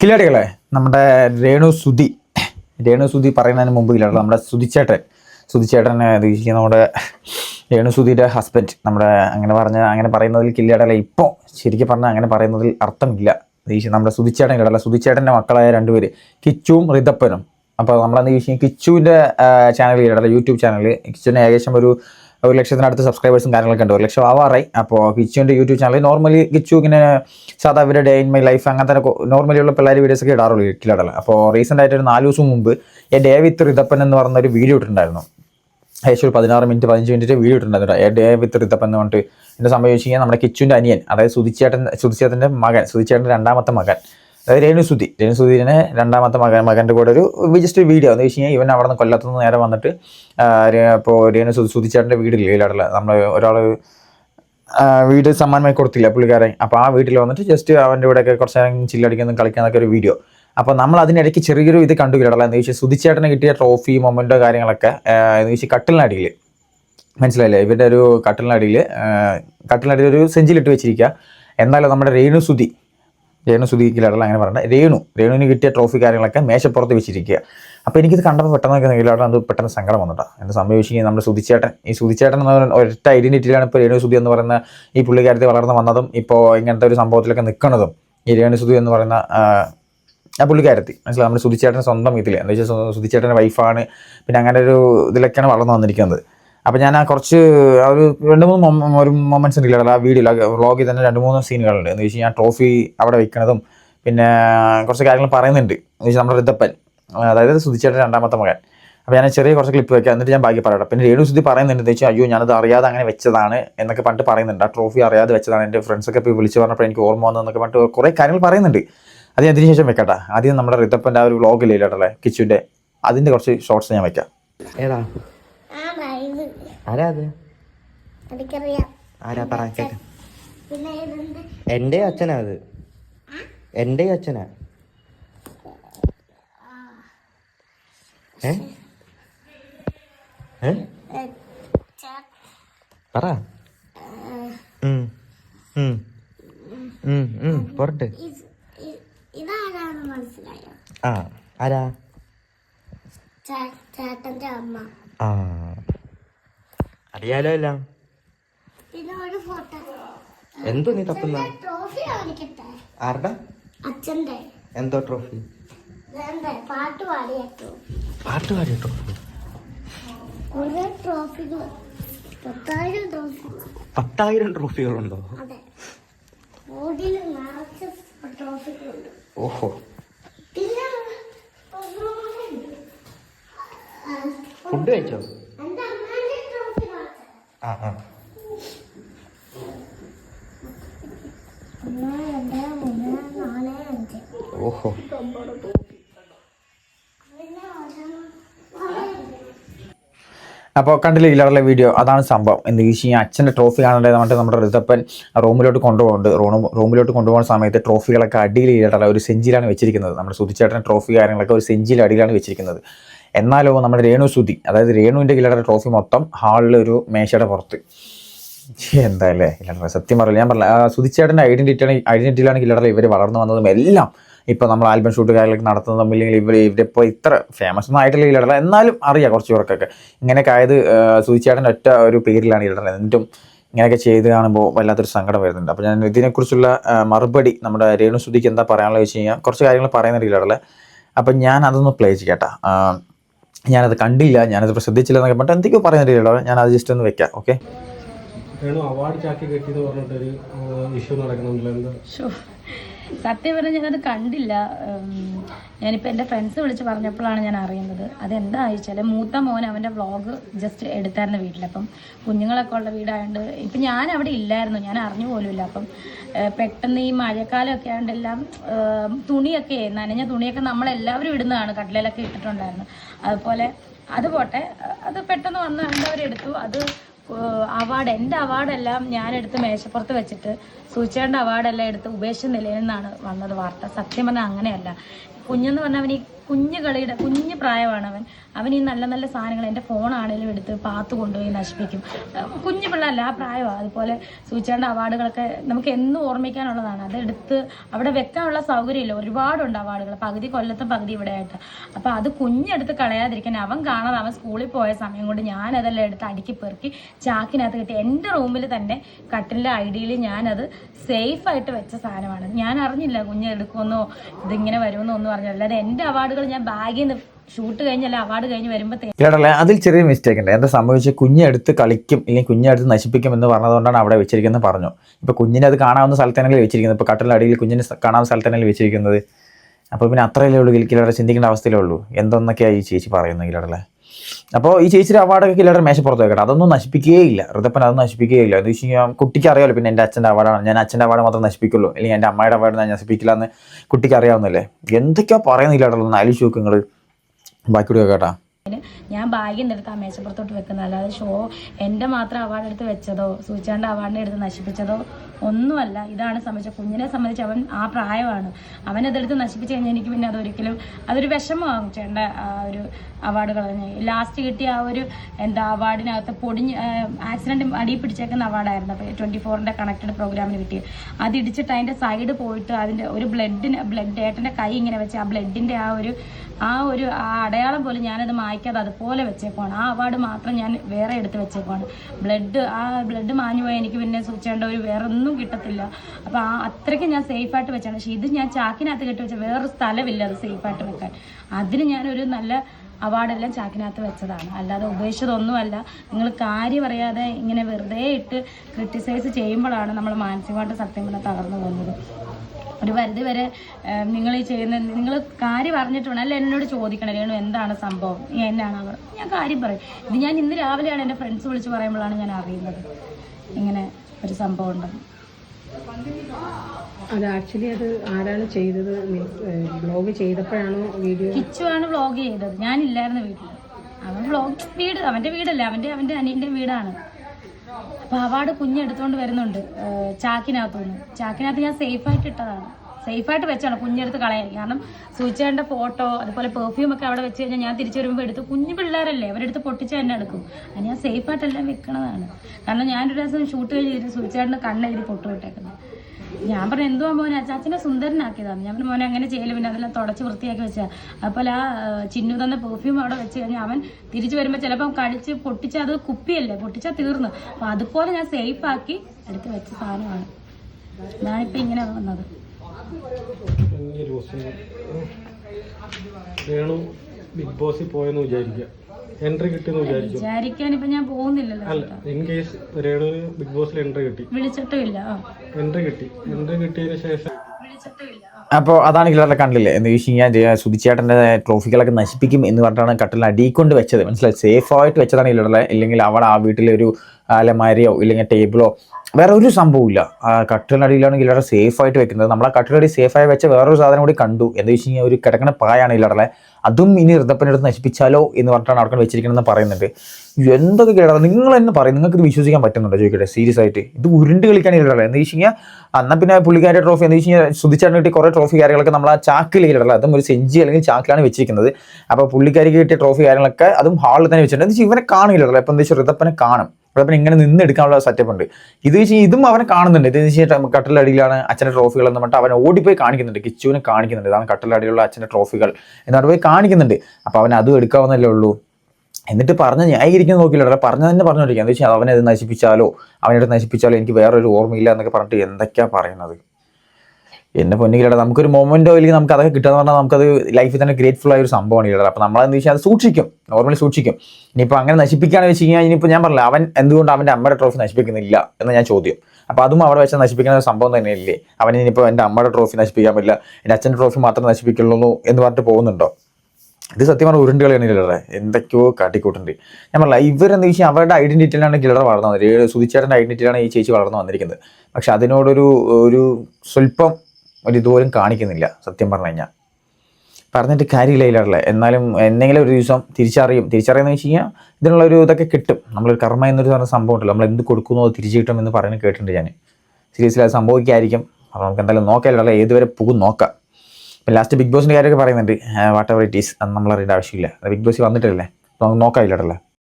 കില്ലാടികളെ നമ്മുടെ രേണു സുധി. രേണു സുധി പറയുന്നതിന് മുമ്പ് ഇല്ല നമ്മുടെ സുധിച്ചേട്ടൻ. സുധിച്ചേട്ടനെ ഉദ്ദേശിക്കുന്ന നമ്മുടെ രേണു സുധിയുടെ ഹസ്ബൻഡ് നമ്മുടെ അങ്ങനെ പറഞ്ഞ അങ്ങനെ പറയുന്നതിൽ കില്ലാടല്ല ഇപ്പോൾ ശരിക്കും പറഞ്ഞാൽ അങ്ങനെ പറയുന്നതിൽ അർത്ഥമില്ല. നമ്മുടെ സുധിച്ചേട്ടൻ കിടല്ല സുധിച്ചേട്ടന്റെ മക്കളായ രണ്ടുപേര് കിച്ചുവും റിതപ്പനും അപ്പോൾ നമ്മളെന്ന് ചോദിച്ചു കിച്ചുവിന്റെ ചാനൽ കിടല്ല യൂട്യൂബ് ചാനൽ കിച്ചുവിന് ഏകദേശം ഒരു ഒരു ലക്ഷത്തിനടുത്ത് സബ്സ്ക്രൈബേഴ്സും കാര്യങ്ങളൊക്കെ ഉണ്ട്. ഒരു ലക്ഷം ആവാറായി. അപ്പോൾ കിച്ചുവിന്റെ യൂട്യൂബ് ചാനൽ നോർമലി കിച്ചു ഇങ്ങനെ സാധാ അവരുടെ ഡേ ഇൻ മൈ ലൈഫ് അങ്ങനത്തെ നോർമലി ഉള്ള പിള്ളേർ വീഡിയോസ് ഒക്കെ ഇടാറുള്ളൂ കിട്ടില്ല അപ്പോൾ റീസെന്റ് ആയിട്ട് ഒരു നാല് ദിവസം മുമ്പ് എ ഡേ വിത്ത് റിതപ്പൻ എന്ന് പറഞ്ഞ ഒരു വീഡിയോ ഇട്ടിട്ടുണ്ടായിരുന്നു. ഏകദേശം ഒരു പതിനാറ് മിനിറ്റ് പതിനഞ്ച് മിനിറ്റ് വീഡിയോ ഇട്ടിട്ടുണ്ടായിരുന്നു എ ഡേ വിത്ത് റിതപ്പൻ എന്ന് പറഞ്ഞിട്ട്. എന്റെ സംഭവിച്ചു കഴിഞ്ഞാൽ നമ്മുടെ കിച്ചുവിന്റെ അനിയൻ അതായത് സുതിച്ചേട്ടൻ സുതിച്ചേട്ടന്റെ മകൻ സുതിച്ചേട്ടന്റെ രണ്ടാമത്തെ മകൻ. രേണുസുതി. രേണുസുതിനെ രണ്ടാമത്തെ മകൻ മകന്റെ കൂടെ ഒരു ജസ്റ്റ് വീഡിയോ എന്ന് വെച്ച് കഴിഞ്ഞാൽ ഇവൻ അവിടെ നിന്ന് കൊല്ലത്തു നിന്ന് നേരെ വന്നിട്ട് ഇപ്പോൾ രേണു സുതി സുതിച്ചേട്ടന്റെ വീടില്ലേ ഇല്ലാടല്ല നമ്മൾ ഒരാൾ വീട് സമ്മാനമായി കൊടുത്തില്ല പുള്ളിക്കാരൻ. അപ്പോൾ ആ വീട്ടിൽ വന്നിട്ട് ജസ്റ്റ് അവന്റെ ഇവിടെയൊക്കെ കുറച്ച് നേരം ചില്ലടിക്കുന്ന കളിക്കാന്നൊക്കെ ഒരു വീഡിയോ അപ്പോൾ നമ്മൾ അതിനിടയ്ക്ക് ചെറിയൊരു ഇത് കണ്ടു കിടല എന്ന് വെച്ചാൽ സുതിച്ചേട്ടന് കിട്ടിയ ട്രോഫി മൊമെന്റോ കാര്യങ്ങളൊക്കെ എന്ന് വെച്ചാൽ കട്ടിലിനടിയിൽ മനസ്സിലായില്ലേ? ഇവരുടെ ഒരു കട്ടിലിനടിയിൽ കട്ടിലിനടിയിൽ ഒരു സെഞ്ചിലിട്ട് വെച്ചിരിക്കുക എന്നാലും നമ്മുടെ രേണു സുതി രേണു സുധിക്കിലാടല്ല അങ്ങനെ പറയുന്നത്. രേണു രേണുവിന് കിട്ടിയ ട്രോഫി കാര്യങ്ങളൊക്കെ മേശപ്പുറത്ത് വെച്ചിരിക്കുക. അപ്പോൾ എനിക്കിത് കണ്ടപ്പോൾ പെട്ടെന്ന് നീലാടൻ അത് പെട്ടെന്ന് സങ്കടം വന്നിട്ടാ. എന്റെ സംഭവിച്ചു കഴിഞ്ഞാൽ നമ്മുടെ സുധിച്ചേട്ടൻ. ഈ സുധിച്ചേട്ടൻ എന്ന് പറയുന്ന ഒരൊറ്റ ഐഡന്റിറ്റിയിലാണ് ഇപ്പോൾ രേണു സുധി എന്ന് പറയുന്ന ഈ പുള്ളിക്കാരത്തിൽ വളർന്നു വന്നതും ഇപ്പോൾ ഇങ്ങനത്തെ ഒരു സംഭവത്തിലൊക്കെ നിൽക്കുന്നതും ഈ രേണു സുധി എന്ന് പറയുന്ന ആ, പുള്ളിക്കാരത്തി. മനസ്സിലായി? നമ്മുടെ സുധിച്ചേട്ടൻ സ്വന്തം ഇതിൽ എന്താ വെച്ചാൽ സുധിച്ചേട്ടന്റെ വൈഫാണ് പിന്നെ അങ്ങനെ ഒരു ഇതിലൊക്കെയാണ് വളർന്നു വന്നിരിക്കുന്നത്. അപ്പോൾ ഞാൻ ആ കുറച്ച് ഒരു രണ്ട് മൂന്ന് ഒരു മൊമെന്റ്സ് ഉണ്ടല്ലോ ആ വീഡിയോയിൽ വ്ളോഗിൽ തന്നെ രണ്ട് മൂന്ന് സീനുകളുണ്ട് എന്ന് വെച്ചാൽ ഞാൻ ട്രോഫി അവിടെ വെക്കുന്നതും പിന്നെ കുറച്ച് കാര്യങ്ങൾ പറയുന്നുണ്ട്. എന്ന് വെച്ചാൽ നമ്മുടെ റിതപ്പൻ അതായത് സുധിച്ചേട്ടൻ രണ്ടാമത്തെ മകൻ. അപ്പോൾ ഞാൻ ചെറിയ കുറച്ച് ക്ലിപ്പ് വെക്കാം എന്നിട്ട് ഞാൻ ബാക്കി പറയട്ടെ. പിന്നെ രേണു സുധി പറയുന്നുണ്ട് എന്ന് വെച്ചാൽ അയ്യോ ഞാനത് അറിയാതെ അങ്ങനെ വെച്ചതാണ് എന്നൊക്കെ പണ്ട് പറയുന്നുണ്ട്. ആ ട്രോഫി അറിയാതെ വെച്ചതാണ്. എന്റെ ഫ്രണ്ട്സൊക്കെ ഇപ്പോൾ വിളിച്ച് പറഞ്ഞപ്പോൾ എനിക്ക് ഓർമ്മ വന്നതെന്നൊക്കെ പറഞ്ഞിട്ട് കുറേ കാര്യങ്ങൾ പറയുന്നുണ്ട്. അത് ഞാൻ അതിനുശേഷം വെക്കട്ടെ. ആദ്യം നമ്മുടെ റിതപ്പന്റെ ആ ഒരു വ്ളോഗില്ലേ കേട്ടല്ലേ കിച്ചുവിന്റെ? അതിന്റെ കുറച്ച് ഷോർട്സ് ഞാൻ വെക്കാം. ഇത് ആരാ അത്? എനിക്കറിയാം. ആരാ? പറ എന്റെ അച്ഛനാ അത്. എന്റെ അച്ഛനാ. ഏ? പറ. പോരട്ടെ. ആ ആരാ? ചേട്ടന്റെ അമ്മ. ആ. അറിയാലോ ഫോട്ടോ. എന്തോ നീ തപ്പുന്ന? ആരുടെ? അച്ഛന്റെ എന്തോ ട്രോഫി പാട്ട് പാടിയ ട്രോഫി പത്തായിരം ട്രോഫി പത്തായിരം ട്രോഫികളുണ്ടോ ഓഹോ. ഫുഡ് കഴിച്ചോ? ആ ആ. ഓഹോ. അപ്പോൾ കണ്ടില്ല ഇല്ലാതെ വീഡിയോ? അതാണ് സംഭവം. എന്ന് വെച്ച് കഴിഞ്ഞാൽ അച്ഛന്റെ ട്രോഫി കാണേണ്ടത് പറഞ്ഞിട്ട് നമ്മുടെ ഋതപ്പൻ റൂമിലോട്ട് കൊണ്ടുപോകുന്നുണ്ട്. റൂം റൂമിലോട്ട് കൊണ്ടുപോകുന്ന സമയത്ത് ട്രോഫികളൊക്കെ അടിയിൽ ഇല്ലാതെ ഒരു സെഞ്ചിലാണ് വെച്ചിരിക്കുന്നത്. നമ്മുടെ സുധിച്ചേട്ടൻ ട്രോഫി കാര്യങ്ങളൊക്കെ ഒരു സെഞ്ചിൽ അടിയിലാണ് വെച്ചിരിക്കുന്നത്. എന്നാലോ നമ്മുടെ രേണു സുധി അതായത് രേണുവിന്റെ കിലയുടെ ട്രോഫി മൊത്തം ഹാളിൽ ഒരു മേശയുടെ പുറത്ത്. എന്താ എന്തായാലേ കിലടറ സത്യം പറയില്ല ഞാൻ പറഞ്ഞില്ല സുതിച്ചേട്ടന്റെ ഐഡന്റിറ്റി ഐഡന്റിറ്റിയാണ് ഐഡന്റിറ്റിയിലാണ് കിലടറ ഇവർ വളർന്നു വന്നതും എല്ലാം. ഇപ്പോൾ നമ്മൾ ആൽബം ഷൂട്ട് കാര്യങ്ങളൊക്കെ നടത്തുന്നതും ഇല്ലെങ്കിൽ ഇവർ ഇവരിപ്പോൾ ഇത്ര ഫേമസ് ഒന്നും ആയിട്ടില്ല കിലടറ എന്നാലും അറിയാം കുറച്ച് പേർക്കൊക്കെ. ഇങ്ങനെയൊക്കെ ആയത് സുധിച്ചേട്ടന്റെ ഒറ്റ ഒരു പേരിലാണ് കിലടറ എന്നിട്ടും ഇങ്ങനെയൊക്കെ ചെയ്ത് കാണുമ്പോൾ വല്ലാത്തൊരു സങ്കടം വരുന്നുണ്ട്. അപ്പോൾ ഞാൻ ഇതിനെക്കുറിച്ചുള്ള മറുപടി നമ്മുടെ രേണു സുധിക്ക് എന്താ പറയാനുള്ളത് വെച്ച് കഴിഞ്ഞാൽ കുറച്ച് കാര്യങ്ങൾ പറയുന്നുണ്ട് കിലടറിൽ അപ്പം ഞാൻ അതൊന്ന് പ്ലേ ചെയ്യട്ടെ. ഞാനത് കണ്ടില്ല ഞാനത് ശ്രദ്ധിച്ചില്ല എന്നൊക്കെ പറഞ്ഞിട്ട് എന്തൊക്കെയോ പറയുന്നില്ലല്ലോ ഞാൻ അത് ജസ്റ്റ് ഒന്ന് വെക്കാം ഓക്കെ വേണു അവാർഡ് ചാക്കി കെട്ടിയെന്ന് പറഞ്ഞിട്ടൊരു ഇഷ്യൂ നടക്കുന്നുണ്ടല്ലോ എന്താ? ഷോ സത്യം പറഞ്ഞാൽ ഞാനത് കണ്ടില്ല. ഞാനിപ്പോൾ എന്റെ ഫ്രണ്ട്സ് വിളിച്ച് പറഞ്ഞപ്പോഴാണ് ഞാൻ അറിയുന്നത്. അതെന്താ വെച്ചാൽ മൂത്ത മോൻ അവന്റെ വ്ളോഗ് ജസ്റ്റ് എടുത്തായിരുന്നു വീട്ടിൽ അപ്പം കുഞ്ഞുങ്ങളൊക്കെ ഉള്ള വീടായതുകൊണ്ട് ഇപ്പം ഞാൻ അവിടെ ഇല്ലായിരുന്നു. ഞാൻ അറിഞ്ഞു പോലുമില്ല. അപ്പം പെട്ടെന്ന് ഈ മഴക്കാലമൊക്കെ ആയതുകൊണ്ട് എല്ലാം തുണിയൊക്കെ നനഞ്ഞ തുണിയൊക്കെ നമ്മളെല്ലാവരും ഇടുന്നതാണ്. കട്ടിലൊക്കെ ഇട്ടിട്ടുണ്ടായിരുന്നു. അതുപോലെ അത് പോട്ടെ അത് പെട്ടെന്ന് വന്ന് അവരെടുത്തു അത് അവാർഡ് എന്റെ അവാർഡെല്ലാം ഞാനെടുത്ത് മേശപ്പുറത്ത് വെച്ചിട്ട് സൂചിച്ചേണ്ട അവാർഡെല്ലാം എടുത്ത് ഉപേക്ഷ നിലയിൽ നിന്നാണ് വന്നത് വാർത്ത. സത്യം പറഞ്ഞാൽ അങ്ങനെയല്ല. കുഞ്ഞെന്ന് പറഞ്ഞാൽ അവൻ ഈ കുഞ്ഞു കളിയുടെ കുഞ്ഞു പ്രായമാണ് അവൻ. അവൻ ഈ നല്ല നല്ല സാധനങ്ങൾ എന്റെ ഫോണാണേലും എടുത്ത് പാത്ത് കൊണ്ടുപോയി നശിപ്പിക്കും. കുഞ്ഞു പിള്ളേരല്ല ആ പ്രായമാണ് അതുപോലെ സൂചിച്ചാണ്ട് അവാർഡുകളൊക്കെ നമുക്ക് എന്നും ഓർമ്മിക്കാനുള്ളതാണ്. അതെടുത്ത് അവിടെ വെക്കാനുള്ള സൗകര്യമില്ല. ഒരുപാടുണ്ട് അവാർഡുകൾ. പകുതി കൊല്ലത്തും പകുതി ഇവിടെ ആയിട്ട്. അപ്പോൾ അത് കുഞ്ഞെടുത്ത് കളയാതിരിക്കാൻ അവൻ കാണാതെ അവൻ സ്കൂളിൽ പോയ സമയം കൊണ്ട് ഞാനതെല്ലാം എടുത്ത് അടുക്കി പെറുക്കി ചാക്കിനകത്ത് കിട്ടി എന്റെ റൂമിൽ തന്നെ കട്ടിലിന്റെ ഐഡിയിൽ ഞാനത് സേഫായിട്ട് വെച്ച സാധനമാണ്. ഞാൻ അറിഞ്ഞില്ല കുഞ്ഞെടുക്കുമെന്നോ ഇതിങ്ങനെ വരുമെന്നോ ഒന്നും അറിഞ്ഞില്ല. അല്ലാതെ എന്റെ അവാർഡുകൾ ഞാൻ ബാഗിൽ നിന്ന് ഷൂട്ട് കഴിഞ്ഞല്ല അവാർഡ് കഴിഞ്ഞ് വരുമ്പോഴത്തേക്കും അതിൽ ചെറിയ മിസ്റ്റേക്ക് ഉണ്ട്. എന്താ സംഭവിച്ചത് കുഞ്ഞെടുത്ത് കളിക്കും ഇല്ലെങ്കിൽ കുഞ്ഞെടുത്ത് നശിപ്പിക്കും എന്ന് പറഞ്ഞതുകൊണ്ടാണ് അവിടെ വെച്ചിരിക്കുന്നത് പറഞ്ഞു. ഇപ്പൊ കുഞ്ഞിനെ അത് കാണാവുന്ന സ്ഥലത്തന്നെങ്കിൽ വെച്ചിരിക്കുന്നത്? ഇപ്പൊ കട്ടിലടിയിൽ കുഞ്ഞിനെ കാണാവുന്ന സ്ഥലത്തന്നെങ്കിൽ വെച്ചിരിക്കുന്നത്? അപ്പോൾ പിന്നെ അത്രയല്ലേ ഉള്ളൂ കിലറെ ചിന്തിക്കേണ്ട അവസ്ഥയിലേ ഉള്ളൂ. എന്തൊന്നൊക്കെയാണ് ഈ ചേച്ചി പറയുന്നത് കിലറല്ലേ അപ്പോൾ ഈ ചേച്ചിയുടെ അവാർഡൊക്കെ കിലറെ മേശപ്പുറത്ത് വെക്കട്ടെ. അതൊന്നും നശിപ്പിക്കുകയില്ല. ഋതപ്പൻ അതൊന്നും നശിപ്പിക്കുകയില്ല. എന്ന് വെച്ച് കഴിഞ്ഞാൽ കുട്ടിക്ക് അറിയാമല്ലോ പിന്നെ എന്റെ അച്ഛന്റെ അവാർഡാണ് ഞാൻ അച്ഛന്റെ അവാർഡ് മാത്രം നശിപ്പിക്കുള്ളൂ. അല്ലെങ്കിൽ എന്റെ അമ്മയുടെ അവാർഡ് ഞാൻ നശിപ്പിക്കില്ല എന്ന് കുട്ടിക്ക് അറിയാവുന്നല്ലേ എന്തൊക്കെയാ പറയുന്നില്ല ആലോചിച്ച് നോക്ക് നിങ്ങൾ ബാക്കിയോട് കേട്ടാ. ഞാൻ ഭാഗ്യം നിന്ന് എടുത്ത് ആ മേശപ്പുറത്തോട്ട് വെക്കുന്നത്. അല്ലാതെ ഷോ എന്റെ മാത്രം അവാർഡ് എടുത്ത് വെച്ചതോ സൂചിച്ചാണ്ട് അവാർഡിനെ എടുത്ത് നശിപ്പിച്ചതോ ഒന്നുമല്ല. ഇതാണ് സംബന്ധിച്ചത് കുഞ്ഞിനെ സംബന്ധിച്ച് അവൻ ആ പ്രായമാണ്. അവൻ അതെടുത്ത് നശിപ്പിച്ചു കഴിഞ്ഞാൽ എനിക്ക് പിന്നെ അതൊരിക്കലും അതൊരു വിഷമമാകും ചേട്ടന്റെ ആ ഒരു അവാർഡ് കളഞ്ഞ് ലാസ്റ്റ് കിട്ടിയ ആ ഒരു എന്താ അവാർഡിനകത്ത് പൊടിഞ്ഞ് ആക്സിഡന്റ് അടി പിടിച്ചേക്കുന്ന അവാർഡായിരുന്നു അപ്പോൾ ട്വന്റി ഫോറിന്റെ കണക്റ്റഡ് പ്രോഗ്രാമിന് കിട്ടിയത്. അത് ഇടിച്ചിട്ട് അതിന്റെ സൈഡ് പോയിട്ട് അതിന്റെ ഒരു ബ്ലഡിന് ബ്ലഡ് ഏട്ടന്റെ കൈ ഇങ്ങനെ വെച്ച് ആ ബ്ലഡിന്റെ ആ ഒരു ആ ഒരു ആ അടയാളം പോലും ഞാനത് മായ്ക്കാതെ അതുപോലെ വെച്ചേക്കുവാണ്. ആ അവാർഡ് മാത്രം ഞാൻ വേറെ എടുത്ത് വെച്ചേക്കുവാണ്. ബ്ലഡ് ആ ബ്ലഡ് മാഞ്ഞു പോയാൽ എനിക്ക് പിന്നെ സൂക്ഷിക്കേണ്ട ഒരു വേറെ ഒന്നും കിട്ടത്തില്ല. അപ്പോൾ ആ അത്രയ്ക്ക് ഞാൻ സേഫായിട്ട് വെച്ചാണ്. പക്ഷേ ഇത് ഞാൻ ചാക്കിനകത്ത് കെട്ടി വെച്ച വേറൊരു സ്ഥലമില്ല അത് സേഫായിട്ട് വെക്കാൻ. അതിന് ഞാനൊരു നല്ല അവാർഡെല്ലാം ചാക്കിനകത്ത് വെച്ചതാണ്. അല്ലാതെ ഉപേക്ഷിച്ചതൊന്നുമല്ല. നിങ്ങൾ കാര്യം അറിയാതെ ഇങ്ങനെ വെറുതെ ഇട്ട് ക്രിട്ടിസൈസ് ചെയ്യുമ്പോഴാണ് നമ്മൾ മാനസികമായിട്ട് സത്യം പറഞ്ഞാൽ തകർന്നു പോകുന്നത്. ഒരു പരിധി വരെ നിങ്ങൾ ഈ ചെയ്യുന്ന നിങ്ങൾ കാര്യം അറിഞ്ഞിട്ടുണ്ട് അല്ല? എന്നോട് ചോദിക്കണം രേണു എന്താണ് സംഭവം? എന്നാണ് അവർ ഞാൻ കാര്യം പറയും. ഇത് ഞാൻ ഇന്ന് രാവിലെയാണ് എന്റെ ഫ്രണ്ട്സ് വിളിച്ച് പറയുമ്പോഴാണ് ഞാൻ അറിയുന്നത്. ഇങ്ങനെ ഒരു സംഭവം ഉണ്ടെന്ന്. അത് ആക്ച്വലി അത് ആരാണ് ചെയ്തത്? ബ്ലോഗ് ചെയ്തപ്പോഴാണോ വീഡിയോ കിച്ചുവാണ് ബ്ലോഗ് ചെയ്തത്. ഞാനില്ലായിരുന്നു വീട്ടിൽ അവൻ ബ്ലോഗ് വീട് അവന്റെ വീടല്ലേ? അവന്റെ അവന്റെ അനിയന്റെ വീടാണ്. അവാർഡ് കുഞ്ഞെടുത്തോണ്ട് വരുന്നുണ്ട് ചാക്കിനകത്തുനിന്ന്. ചാക്കിനകത്ത് ഞാൻ സേഫ് ആയിട്ട് ഇട്ടതാണ്. സേഫായിട്ട് വെച്ചാണ് കുഞ്ഞെടുത്ത് കളയാൻ. കാരണം സൂചിച്ചേണ്ട ഫോട്ടോ അതുപോലെ പെർഫ്യൂം ഒക്കെ അവിടെ വെച്ച് കഴിഞ്ഞാൽ ഞാൻ തിരിച്ചു വരുമ്പോൾ എടുത്ത് കുഞ്ഞു പിള്ളേരല്ലേ അവരെടുത്ത് പൊട്ടിച്ച് തന്നെ എടുക്കും. അത് ഞാൻ സേഫായിട്ടെല്ലാം വെക്കണതാണ്. കാരണം ഞാനൊരു ദിവസം ഷൂട്ട് കഴിഞ്ഞിട്ട് സൂചിച്ചേട്ടന്റെ കണ്ണെഴുതി പൊട്ടു വിട്ടേക്കുന്നത് ഞാൻ പറഞ്ഞു എന്തുവാ മോനെ? അച്ചാച്ചനെ സുന്ദരനാക്കിയതാണ് ഞാൻ പറഞ്ഞു മോനെ അങ്ങനെ ചെയ്യൽ പിന്നെ അതെല്ലാം തുടച്ച് വൃത്തിയാക്കി വെച്ചാ. അപ്പോൾ ആ ചിന്നു തന്ന പെർഫ്യൂം അവിടെ വെച്ച് കഴിഞ്ഞാൽ അവൻ തിരിച്ചു വരുമ്പോൾ ചിലപ്പോൾ കഴിച്ച് പൊട്ടിച്ച അത് കുപ്പിയല്ലേ പൊട്ടിച്ചാൽ തീർന്നു. അപ്പൊ അതുപോലെ ഞാൻ സേഫ് ആക്കി എടുത്ത് വെച്ച സാധനമാണ്. ഞാനിപ്പോ ഇങ്ങനെ വന്നത്. ബിഗ് ബോസിൽ പോയെന്ന് വിചാരിക്കുക എൻട്രി കിട്ടിയെന്ന് വിചാരിച്ചു. വിചാരിക്കാൻ ഇപ്പൊ ഞാൻ പോകുന്നില്ലല്ലോ അല്ല ഇൻ കേസ് ഒരേടൊരു ബിഗ് ബോസിൽ എൻട്രി കിട്ടി. വിളിച്ചിട്ടില്ല എൻട്രി കിട്ടി. എൻട്രി കിട്ടിയതിന് ശേഷം അപ്പോൾ അതാണ് കിലറെ കണ്ടില്ലേ? എന്ന് ചോദിച്ചു കഴിഞ്ഞാൽ സുധിച്ചേട്ടന്റെ ട്രോഫികളൊക്കെ നശിപ്പിക്കും എന്ന് പറഞ്ഞിട്ടാണ് കട്ടിൽ അടിക്കൊണ്ട് വെച്ചത്. മനസ്സിലായി? സേഫായിട്ട് വെച്ചതാണ് കിലറെ ഇല്ലെങ്കിൽ അവൾ ആ വീട്ടിലെ ഒരു അലമാരയോ ഇല്ലെങ്കിൽ ടേബിളോ വേറെ ഒരു സംഭവമില്ല ആ കട്ടിലിനടിയിലാണ് സേഫ് ആയിട്ട് വെക്കുന്നത്. നമ്മൾ ആ കട്ടിലടി സേഫായി വെച്ച വേറൊരു സാധനം കൂടി കണ്ടു. എന്ന് വെച്ച് കഴിഞ്ഞാൽ ഒരു കിടക്കണ പായാണ് കിലറെ അതും ഇനി ഋതപ്പനെടുത്ത് നശിപ്പിച്ചാലോ എന്ന് പറഞ്ഞിട്ടാണ് അവിടെ വെച്ചിരിക്കണമെന്ന് പറയുന്നുണ്ട്. എന്തൊക്കെ കിലറ നിങ്ങൾ എന്ന് പറയും. നിങ്ങൾക്ക് ഇത് വിശ്വസിക്കാൻ പറ്റുന്നുണ്ടോ? ചോദിക്കട്ടെ സീരിയസ് ആയിട്ട്. ഇത് ഉരുണ്ട് കളിക്കാൻ ഇടല എന്ന് വെച്ച് കഴിഞ്ഞാൽ പിന്നെ പുള്ളിക്കാരുടെ ട്രോഫി എന്ന് വെച്ച് കഴിഞ്ഞാൽ ശ്രദ്ധിച്ചാണ് കിട്ടിയ കുറേ ട്രോഫി കാര്യങ്ങളൊക്കെ നമ്മൾ ആ ചാക്കിൽ ഇടല അതും ഒരു സെഞ്ചി അല്ലെങ്കിൽ ചാക്കിലാണ് വെച്ചിരിക്കുന്നത്. അപ്പോൾ പുള്ളിക്കാരിക്ക് കിട്ടിയ ട്രോഫി കാര്യങ്ങളൊക്കെ അതും ഹാളിൽ തന്നെ വെച്ചിട്ടുണ്ട്. എന്ന് വെച്ചാൽ ഇവനെ കാണില്ല ഇപ്പം എന്താ വെച്ചാൽ ഋതപ്പനെ കാണും. ഋതപ്പൻ ഇങ്ങനെ നിന്ന് എടുക്കാനുള്ള സെറ്റപ്പ് ഉണ്ട്. ഇത് വെച്ച് ഇതും അവനെ കാണുന്നുണ്ട്. ഇതെന്ന് വെച്ചാൽ കട്ടലടിയിലാണ് അച്ഛന്റെ ട്രോഫികൾ എന്ന് പറഞ്ഞിട്ട് അവൻ ഓടിപ്പോയി കാണിക്കുന്നുണ്ട്. കിച്ചുവിനെ കാണിക്കുന്നുണ്ട്. ഇതാണ് കട്ടലടിയിലുള്ള അച്ഛന്റെ ട്രോഫികൾ എന്നിട്ട് പോയി കാണിക്കുന്നുണ്ട്. അപ്പോൾ അവൻ അതും എടുക്കാവുന്നല്ലേ ഉള്ളൂ. എന്നിട്ട് പറഞ്ഞ് ന്യായീകരിക്കാൻ നോക്കില്ല പറഞ്ഞ തന്നെ പറഞ്ഞോണ്ടിരിക്കുക എന്താ വെച്ചാൽ അവനെ അത് നശിപ്പിച്ചാലോ? അവനെ നശിപ്പിച്ചാലോ? എനിക്ക് വേറൊരു ഓർമ്മയില്ല എന്നൊക്കെ പറഞ്ഞിട്ട് എന്തൊക്കെയാണ് പറയുന്നത്? എന്നെ പൊന്നിക്കില്ലട നമുക്കൊരു മൊമെന്റോ അല്ലെങ്കിൽ നമുക്ക് അതൊക്കെ കിട്ടുക പറഞ്ഞാൽ നമുക്കത് ലൈഫിൽ തന്നെ ഗ്രേറ്റ്ഫുൾ ആയ ഒരു സംഭവമാണ് ഇല്ലട അപ്പോൾ നമ്മളെന്ന് വെച്ചാൽ അത് സൂക്ഷിക്കും. നോർമലി സൂക്ഷിക്കും. ഇനിയിപ്പോൾ അങ്ങനെ നശിപ്പിക്കുകയാണെന്ന് വെച്ച് കഴിഞ്ഞാൽ ഇനിയിപ്പോൾ ഞാൻ പറഞ്ഞില്ല അവൻ എന്തുകൊണ്ട് അവന്റെ അമ്മയുടെ ട്രോഫി നശിപ്പിക്കുന്നില്ല എന്ന് ഞാൻ ചോദ്യം. അപ്പോൾ അതും അവിടെ വെച്ച് നശിപ്പിക്കുന്ന ഒരു സംഭവം തന്നെയല്ലേ? അവൻ ഇനിയിപ്പോൾ എന്റെ അമ്മയുടെ ട്രോഫി നശിപ്പിക്കാൻ പറ്റില്ല എന്റെ അച്ഛന്റെ ട്രോഫി മാത്രം നശിപ്പിക്കുള്ളൂ എന്ന് പറഞ്ഞിട്ട് പോകുന്നുണ്ടോ? ഇത് സത്യം പറഞ്ഞ ഉരുണ്ട് കളിയാണ് കിളറെ എന്തൊക്കെയോ കാട്ടിക്കൂട്ടുണ്ട്. ഞാൻ പറഞ്ഞ ഇവരെന്ന് വെച്ചാൽ അവരുടെ ഐഡന്റിറ്റിയിലാണ് കിളർ വളർന്നു വന്നത്. സുധിച്ചേട്ടന്റെ ഐഡന്റിറ്റിയിലാണ് ഈ ചേച്ചി വളർന്നു വന്നിരിക്കുന്നത്. പക്ഷെ അതിനോടൊരു ഒരു സ്വല്പം ഒരു ഇതുപോലും കാണിക്കുന്നില്ല സത്യം പറഞ്ഞു കഴിഞ്ഞാൽ പറഞ്ഞിട്ട് കാര്യമില്ല ഇല്ലാറല്ലേ എന്നാലും എന്തെങ്കിലും ഒരു ദിവസം തിരിച്ചറിയും. തിരിച്ചറിയുന്ന വെച്ച് കഴിഞ്ഞാൽ ഇതിനുള്ള ഒരു ഇതൊക്കെ കിട്ടും. നമ്മളൊരു കർമ്മ എന്നൊരു പറഞ്ഞ സംഭവം ഉണ്ടല്ലോ. നമ്മൾ എന്ത് കൊടുക്കുന്നു അത് തിരിച്ചു കിട്ടും എന്ന് പറയുന്നത് കേട്ടിട്ടുണ്ട് ഞാൻ സീരിയസ്ലി അത് സംഭവിക്കായിരിക്കും. അപ്പോൾ നമുക്ക് എന്തായാലും നോക്കാമല്ലോ ഏതുവരെ പോകും നോക്കാം. ഇപ്പം ലാസ്റ്റ് ബിഗ് ബോസിന്റെ കാര്യമൊക്കെ പറയുന്നുണ്ട്. വാട്ട് എവർ ഇറ്റ് ഈസ് അത് നമ്മൾ അറിയേണ്ട ആവശ്യമില്ല ബിഗ് ബോസ് വന്നിട്ടില്ലേ അപ്പോൾ നമുക്ക് നോക്കാം ഇല്ലടല്ലേ